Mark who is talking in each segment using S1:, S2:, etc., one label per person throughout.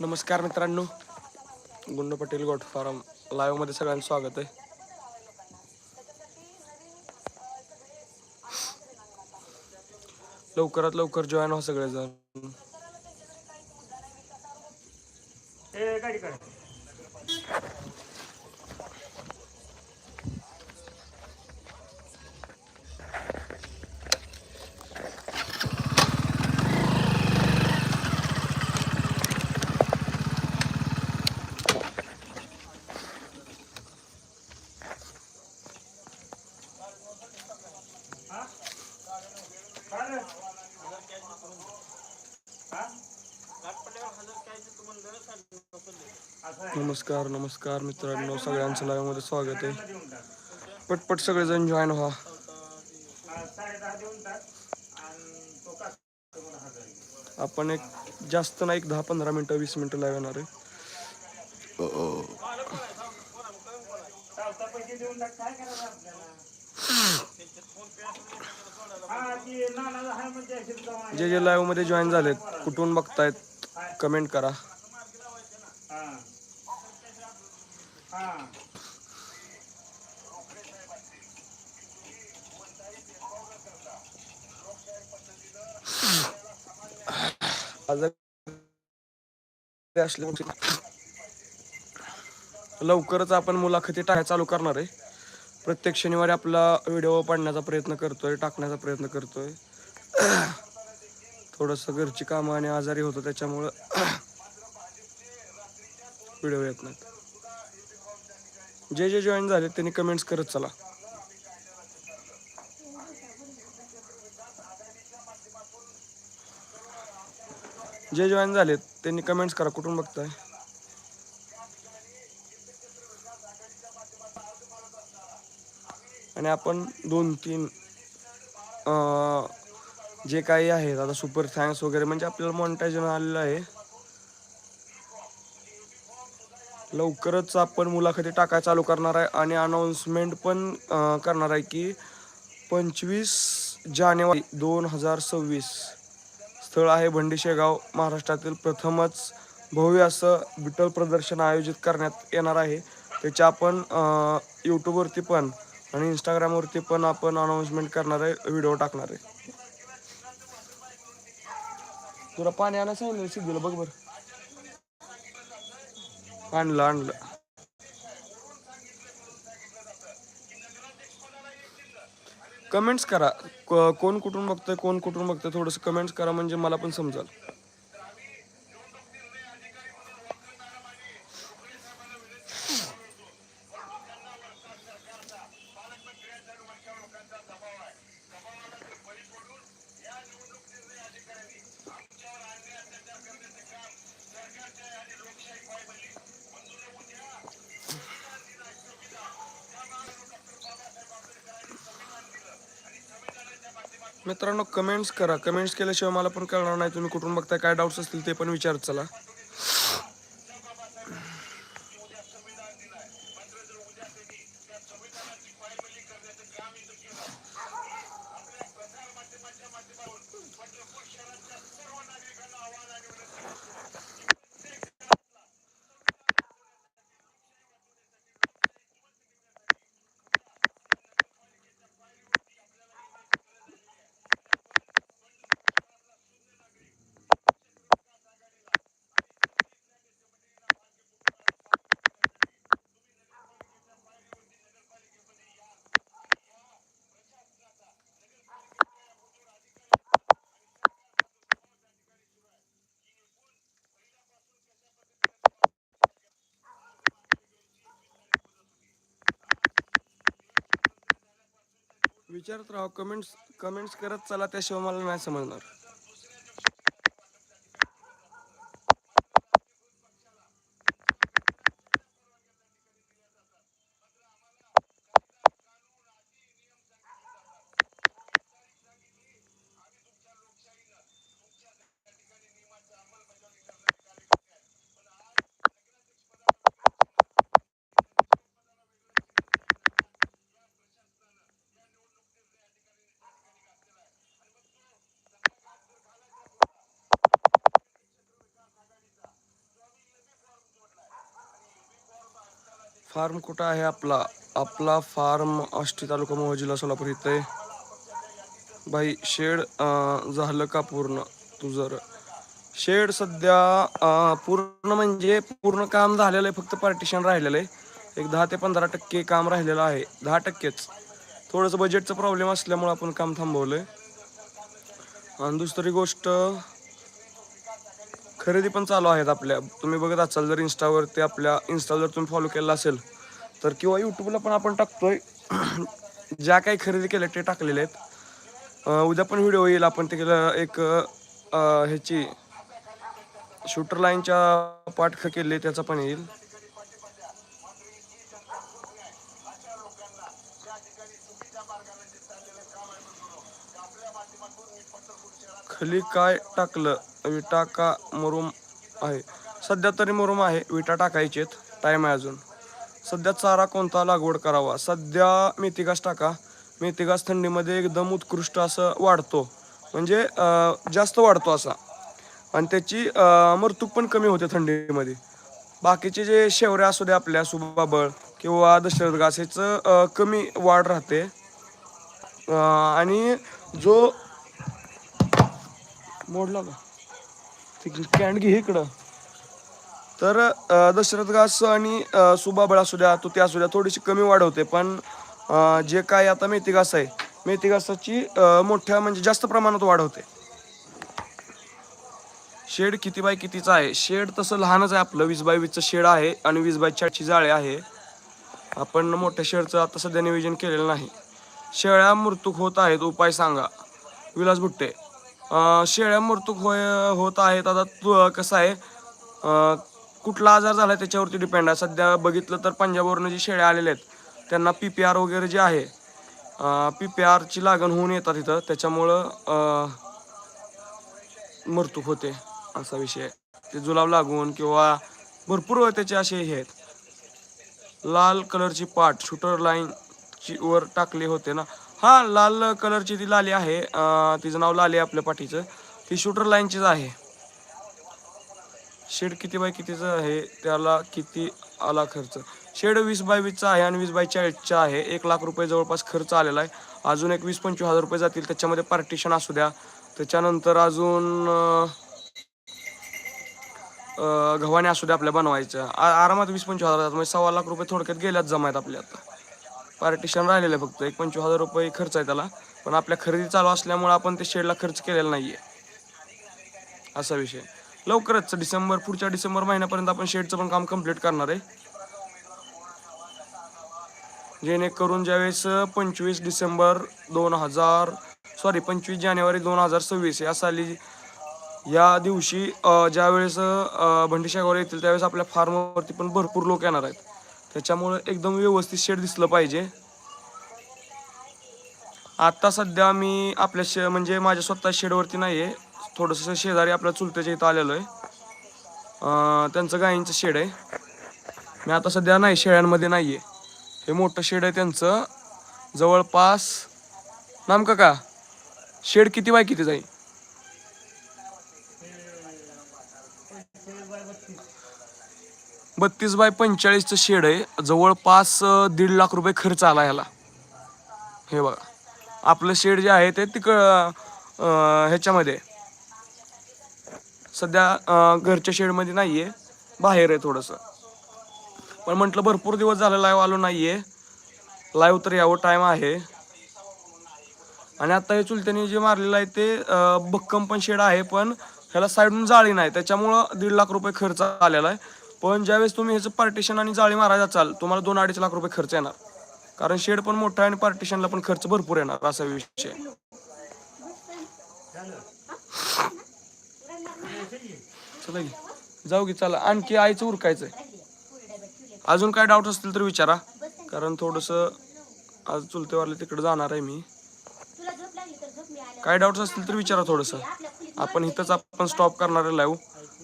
S1: नमस्कार मित्रांनो. गुंड पटेल गोट फार्म लाईव्हमध्ये सगळ्यांचं स्वागत आहे. लवकरात लवकर जॉईन व्हा सगळेजण. नमस्कार नमस्कार मित्रांनो. सगळ्यांचं लाईव्हमध्ये स्वागत आहे. पटपट सगळेजण जॉईन व्हा. आपण एक जास्त नाही एक दहा पंधरा मिनटं वीस मिनटं लाईव्ह येणार आहे. जे जे लाईव्हमध्ये जॉईन झालेत कुठून बघतायत कमेंट करा
S2: हा हा
S1: आजारी असले लवकरच आपण मुलाखती टाकायला चालू करणार आहे. प्रत्येक शनिवारी आपला व्हिडिओ पाडण्याचा प्रयत्न करतोय टाकण्याचा प्रयत्न करतोय. थोडंसं घरची कामं आणि आजारी होतो त्याच्यामुळं व्हिडिओ येत नाहीत. जे जे जॉईन झाले त्यांनी कमेंट्स करत चला. जे जॉईन झालेत त्यांनी कमेंट्स करा कुठून बघताय? आणि आपण दोन तीन जे काही आहेत आता सुपर थँक्स वगैरे म्हणजे आपल्याला मॉनिटायझन आलेलं आहे. लवकरच आपण मुलाखती टाकायला चालू करणार आहे आणि अनाऊन्समेंट पण करणार आहे की पंचवीस जानेवारी दोन हजार सव्वीस स्थळ आहे भंडी शेगाव महाराष्ट्रातील प्रथमच भव्य असं विठ्ठल प्रदर्शन आयोजित करण्यात येणार आहे. त्याच्या आपण यूट्यूबवरती पण आणि इंस्टाग्रामवरती पण आपण अनाऊन्समेंट करणार आहे व्हिडिओ टाकणार आहे. तुला पाणी आणायचं सांगितलं सिद्धूला बघ बरं. आणलं आणलं. कमेंट्स करा. कोण कुठून बघतंय कोण कुठून बघतंय थोडंसं कमेंट्स करा म्हणजे मला पण समजाल. मित्रांनो कमेंट्स करा. कमेंट्स केल्याशिवाय मला पण कळणार नाही. तुम्ही कुठून बघताय काय डाऊट्स असतील ते पण विचारत चला. विचारत राहा कमेंट्स कमेंट्स करत चला त्याशिवाय मला नाही समजणार. फार्म कुठं आहे आपला? आपला फार्म आष्टी तालुका मोह जिल्हा सोलापूर इथे. बाई शेड झालं का पूर्ण? तुझं शेड सध्या पूर्ण म्हणजे पूर्ण काम झालेलं आहे फक्त पार्टिशन राहिलेलं आहे. एक दहा ते पंधरा टक्के काम राहिलेलं आहे. दहा टक्केच. थोडंसं बजेटचं प्रॉब्लेम असल्यामुळं आपण काम थांबवलं आहे आणि दुसरी गोष्ट खरेदी पण चालू आहेत आपल्या. तुम्ही बघत असाल जर इन्स्टावरती आपल्या इन्स्टा जर तुम्ही फॉलो केला असेल तर किंवा यूट्यूबला पण आपण टाकतोय. ज्या काही खरेदी केल्या ते टाकलेले आहेत. उद्या पण व्हिडिओ येईल. आपण ते केलं एक ह्याची शूटर लाईनच्या पाठ केले त्याचा पण येईल. खाली काय टाकलं? विटा का मुरुम आहे? सध्या तरी मुरुम आहे विटा टाकायचे आहेत टाईम आहे अजून. सध्या चारा कोणता लागवड करावा? सध्या मेथीगास टाका. मेथीगास थंडीमध्ये एकदम उत्कृष्ट असं वाढतो. म्हणजे जास्त वाढतो असा. आणि त्याची मृतूक मरतूक पण कमी होते थंडीमध्ये. बाकीचे जे शेवऱ्या असू दे आपल्या सुबाबळ किंवा दशरथ घास ह्याचं कमी वाढ राहते. आणि जो मोडला का कॅन्ड घे इकडं. तर दशरथ घास आणि अं, सुबाबळ असू द्या तुती असू द्या थोडीशी कमी वाढ होते पण जे काय आता मेथी घास आहे मेथी घासाची मोठ्या म्हणजे जास्त प्रमाणात वाढ होते. शेड किती बाय कितीचं आहे? शेड तसं लहानच आहे आपलं वीस बाय वीसचं शेड आहे आणि वीस बाय चारची जाळे आहे. आपण मोठ्या शेडचं आता सध्या नियोजन केलेलं नाही. शेळ्या मृतूक होत आहेत उपाय सांगा. विलास भुट्टे. शेळ्या मृतूक होय होत आहेत. आता तू कसं आहे कुठला आजार झाला त्याच्यावरती डिपेंड आहे. सध्या बघितलं तर पंजाबवरनं जे शेळ्या आलेल्या आहेत त्यांना पी पी आर वगैरे जे आहे पी पी आरची लागण होऊन येतात इथं. त्याच्यामुळं अं, मृतूक होते असा विषय आहे. ते जुलाब लागून किंवा भरपूर त्याचे असे हे आहेत. लाल कलरची पाट शूटर लाईन ची वर टाकले होते ना. हा लाल कलरची ती लाली आहे. तिचं नाव लाली आहे आपल्या पाठीचं. ती शूटर लाईनचीच आहे. शेड किती बाय कितीचं आहे? त्याला किती आला खर्च? शेड वीस बाय वीसचा आहे आणि वीस बाय चाळीसचा आहे. एक लाख रुपये जवळपास खर्च आलेला आहे. अजून एक वीस पंचवीस हजार रुपये जातील. त्याच्यामध्ये पार्टिशन असू द्या. त्याच्यानंतर अजून गव्हाणे असू द्या आपल्या बनवायचं. आ- आरामात वीस पंचवीस हजार जातात. म्हणजे सव्वा लाख रुपये थोडक्यात गेल्यात जमायत आपल्या आता. पार्टिशन राहिलेलं आहे फक्त. एक पंचवीस हजार रुपये खर्च आहे त्याला. पण आपल्या खरेदी चालू असल्यामुळे आपण ते शेडला खर्च केलेला नाही आहे असा विषय. लवकरच डिसेंबर पुढच्या डिसेंबर महिन्यापर्यंत आपण शेडचं पण काम कंप्लीट करणार आहे. जेणेकरून ज्यावेळेस पंचवीस डिसेंबर दोन हजार सॉरी पंचवीस जानेवारी दोन हजार सव्वीस या साली या दिवशी ज्यावेळेस अ, येतील त्यावेळेस आपल्या फार्मवरती पण भरपूर लोक येणार आहेत. त्याच्यामुळं एकदम व्यवस्थित शेड दिसलं पाहिजे. आत्ता सध्या मी आपल्या शे म्हणजे माझ्या स्वतः शेडवरती नाही आहे थोडंसं शेजारी आपल्या चुलत्याच्या इथं आलेलो आहे. त्यांचं गायींचं शेड आहे. मी आता सध्या नाही शेळ्यांमध्ये नाही आहे हे मोठं शेड आहे त्यांचं. जवळपास नामका का शेड किती बाय किती जाईल बत्तीस बाय पंचेचाळीसचं शेड आहे. जवळपास दीड लाख रुपये खर्च आला ह्याला. हे बघा. आपलं शेड जे आहे ते तिक ह्याच्यामध्ये. सध्या घरच्या शेडमध्ये नाही आहे बाहेर आहे थोडंसं. पण म्हटलं भरपूर दिवस झालं लाईव्ह आलो नाही आहे लाईव्ह तर यावं टाईम आहे. आणि आता हे चुलत्याने जे मारलेलं आहे ते भक्कम पण शेड आहे पण ह्याला साईडून जाळी नाही. त्याच्यामुळं दीड लाख रुपये खर्च आलेला आहे. पण ज्यावेळेस तुम्ही ह्याचं पार्टिशन आणि जाळी मारायला चाल तुम्हाला दोन अडीच लाख रुपये खर्च येणार. कारण शेड पण मोठा आहे आणि पार्टिशनला पण खर्च भरपूर येणार असा विषय चला की जाऊ की चला. आणखी आईचं उरकायचं आहे अजून काय डाऊट असतील तर विचारा. कारण थोडंसं आज चुलतेवारले तिकडे जाणार आहे मी. काय डाऊट्स असतील तर विचारा थोडंसं. आपण इथंच आपण स्टॉप करणार आहे लाईव्ह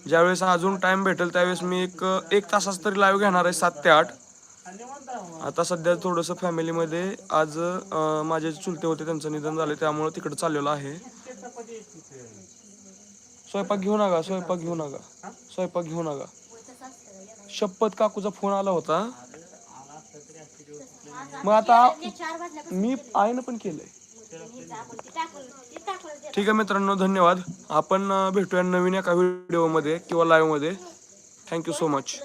S1: ज्यावेळेस अजून टाइम भेटेल त्यावेळेस मी एक एक तासाच तरी लाईव्ह घेणार आहे सात ते आठ. आता सध्या थोडंसं फॅमिलीमध्ये आज माझे चुलते होते त्यांचं निधन झाले त्यामुळे तिकडे चाललेलं आहे. स्वयंपाक घेऊ नका स्वयंपाक घेऊ नका. स्वयंपाक घेऊ नका. शपथ काकूचा फोन आला होता. मग आता मी आईनं पण केलंय. ठीक आहे मित्रांनो धन्यवाद. आपण भेटूया नवीन एका व्हिडिओमध्ये किंवा लाईव्हमध्ये थँक्यू सो मच